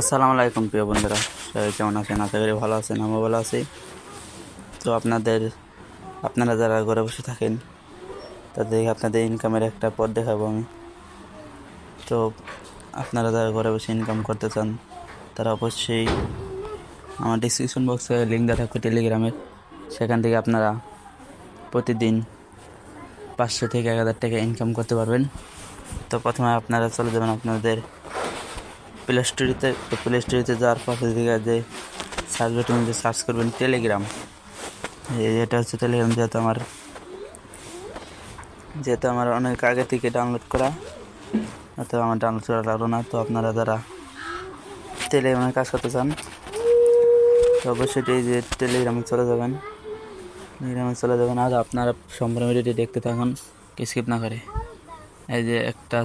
আসসালামু আলাইকুম, প্রিয় বন্ধুরা। সবাই কেমন আছেন? আশা করি ভালো আছেন, আমিও ভালো আছি। তো আপনাদের, আপনারা যারা ঘরে বসে থাকেন তাদের আপনাদের ইনকামের একটা পথ দেখাবো আমি। তো আপনারা যারা ঘরে বসে ইনকাম করতে চান, তারা অবশ্যই আমার ডিসক্রিপশন বক্সে লিঙ্ক দেওয়া থাকবে টেলিগ্রামের সেখান থেকে আপনারা প্রতিদিন পাঁচশো থেকে এক হাজার টাকা ইনকাম করতে পারবেন। তো প্রথমে আপনারা চলে যাবেন আপনাদের প্লে স্টোরিতে তো প্লে স্টোরিতে যাওয়ার পাশে দিকে যে সার্চ বাটন যে সার্চ করবেন টেলিগ্রাম এটা হচ্ছে টেলিগ্রাম যেহেতু আমার যেহেতু আমার অনেক আগে থেকে ডাউনলোড করা তো আমার ডাউনলোড করা লাগল না, তো আপনারা যারা টেলিগ্রামে কাজ করতে চান, তো অবশ্যই এই যে টেলিগ্রামে চলে যাবেন। টেলিগ্রামে চলে যাবেন আর আপনারা সম্পূর্ণ ভিডিওটি দেখতে থাকুন স্কিপ না করে। এই যে একটা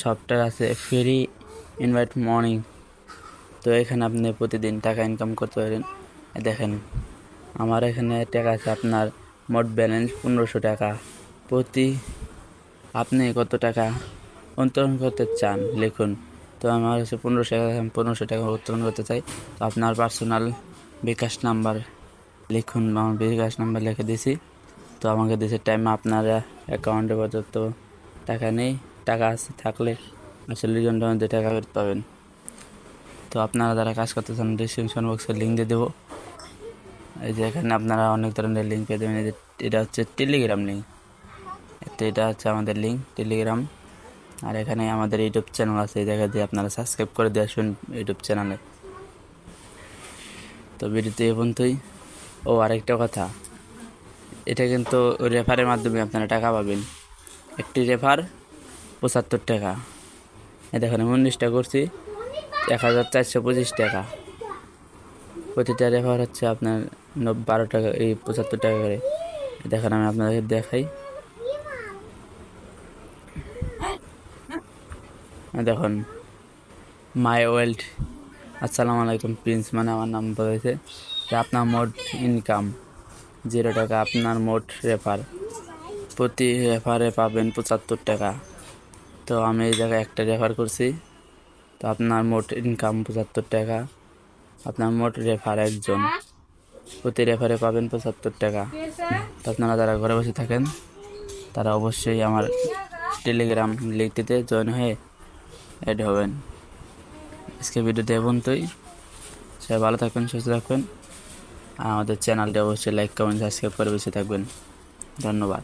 সফটওয়্যার আছে ফ্রি ইনভাইট মর্নিং তো এখানে আপনি প্রতিদিন টাকা ইনকাম করতে পারেন। দেখেন, আমার এখানে টাকা আছে আপনার মোট ব্যালেন্স পনেরোশো টাকা। প্রতি আপনি কত টাকা উত্তোলন করতে চান? লিখুন। তো আমার কাছে পনেরোশো টাকা পনেরোশো টাকা উত্তোলন করতে চাই। তো আপনার পার্সোনাল বিকাশ নাম্বার লিখুন, আমার বিকাশ নাম্বার লিখে দিয়েছি তো আমাকে দিয়েছে টাইমে আপনার অ্যাকাউন্টে পর্যন্ত টাকা নেই, টাকা আছে থাকলে আসলে জন্য মধ্যে টাকা ফেরত পাবেন। তো আপনারা যারা কাজ করতে চান ডিসক্রিপশন বক্সে লিঙ্ক দিয়ে দেবো। এই যে এখানে আপনারা অনেক ধরনের লিঙ্ক পেয়ে দেবেন এটা হচ্ছে টেলিগ্রাম লিঙ্ক তো এটা হচ্ছে আমাদের লিঙ্ক টেলিগ্রাম আর এখানে আমাদের ইউটিউব চ্যানেল আছে, এই জায়গা দিয়ে আপনারা সাবস্ক্রাইব করে দিয়ে আসুন ইউটিউব চ্যানেলে তো ভিডিওতে এ পর্যন্তই। ও, আরেকটা কথা। এটা কিন্তু রেফারের মাধ্যমে আপনারা টাকা পাবেন। একটি রেফার পঁচাত্তর টাকা। দেখেন, আমি উনিশটা করছি, এক হাজার চারশো পঁচিশ টাকা। প্রতিটা রেফার হচ্ছে আপনার বারো টাকা, এই পঁচাত্তর টাকা করে। দেখেন, আমি আপনাদের দেখাই। দেখুন, মাই ওয়েল্ড আসসালামু আলাইকুম, প্রিন্স মানে আমার নাম বলেছে যে আপনার মোট ইনকাম জিরো টাকা, আপনার মোট রেফার প্রতি রেফারে পাবেন পঁচাত্তর টাকা। তো আমি এই জায়গায় একটা রেফার করছি। তো আপনার মোট ইনকাম পঁচাত্তর টাকা। আপনার মোট রেফার একজন। প্রতি রেফারে পাবেন পঁচাত্তর টাকা। তো আপনারা যারা ঘরে বসে থাকেন, তারা অবশ্যই আমার টেলিগ্রাম লিঙ্কটিতে জয়েন হয়ে অ্যাড হবেন। আজকে ভিডিওতে তুই সবাই ভালো থাকবেন, সুস্থ থাকবেন। আর আমাদের চ্যানেলটি অবশ্যই লাইক কমেন্ট সাবস্ক্রাইব করে বসে থাকবেন। ধন্যবাদ।